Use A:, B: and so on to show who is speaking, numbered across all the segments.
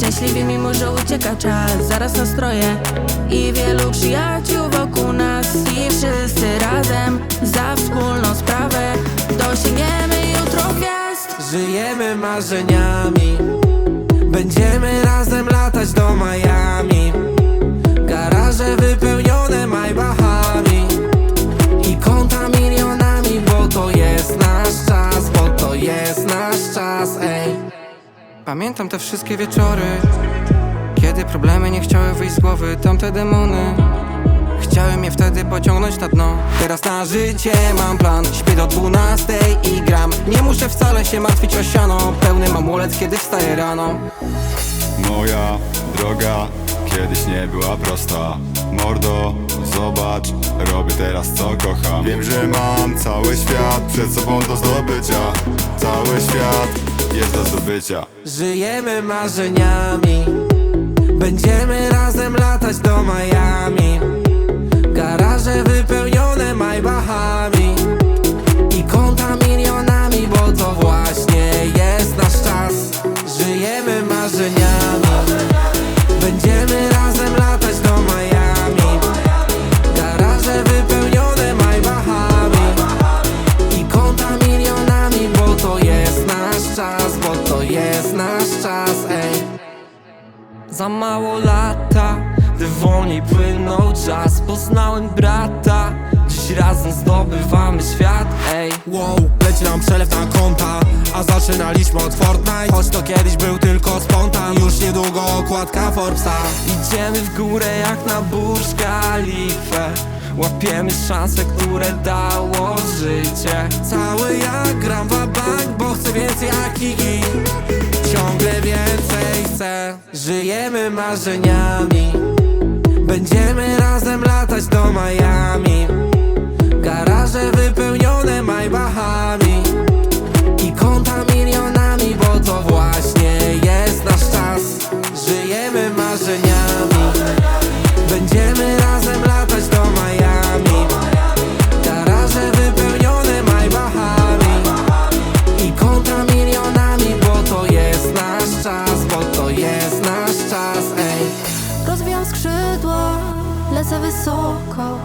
A: szczęśliwi mimo, że ucieka czas. Zaraz nastroje. I wielu przyjaciół wokół nas. I wszyscy razem za wspólną sprawę. Dosięgniemy jutro gwiazd.
B: Żyjemy marzeniami. Będziemy razem latać do Miami. Garaże wypełnione Maybachami. I konta milionami Bo to jest nasz czas Bo to jest nasz czas, ej Pamiętam te wszystkie wieczory Kiedy problemy nie chciały wyjść z głowy Tamte demony. Chciałem je wtedy pociągnąć na dno. Teraz na życie mam plan. Śpię do dwunastej i gram. Nie muszę wcale się martwić o siano. Pełny mam ulec, kiedy wstaję rano.
C: Moja droga kiedyś nie była prosta. Mordo, zobacz, robię teraz co kocham. Wiem, że mam cały świat przed sobą do zdobycia. Cały świat jest do zdobycia
B: Żyjemy marzeniami. Będziemy razem latać do Miami Za mało lata Gdy wolniej płynął czas Poznałem brata. Dziś razem zdobywamy świat, ej. Wow, leci nam przelew na konta A zaczynaliśmy od Fortnite. Choć to kiedyś był tylko spontan Już niedługo okładka Forbesa. Idziemy w górę jak na Burj Khalifa Łapiemy szanse, które dało życie. Cały jak gram w bank, bo chcę więcej jak Iggy Żyjemy marzeniami wysoko.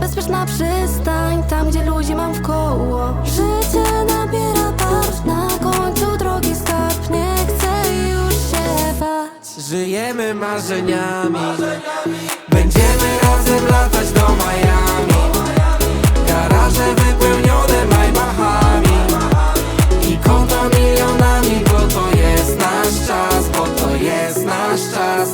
B: Bezpieczna przystań, tam gdzie ludzi mam w koło. Życie nabiera barw, na końcu drogi skarb Nie chcę już się bać. Żyjemy marzeniami, marzeniami. Będziemy razem latać do Miami. Garaże wypełnione Maybachami. I konta milionami, bo to jest nasz czas Bo to jest nasz czas,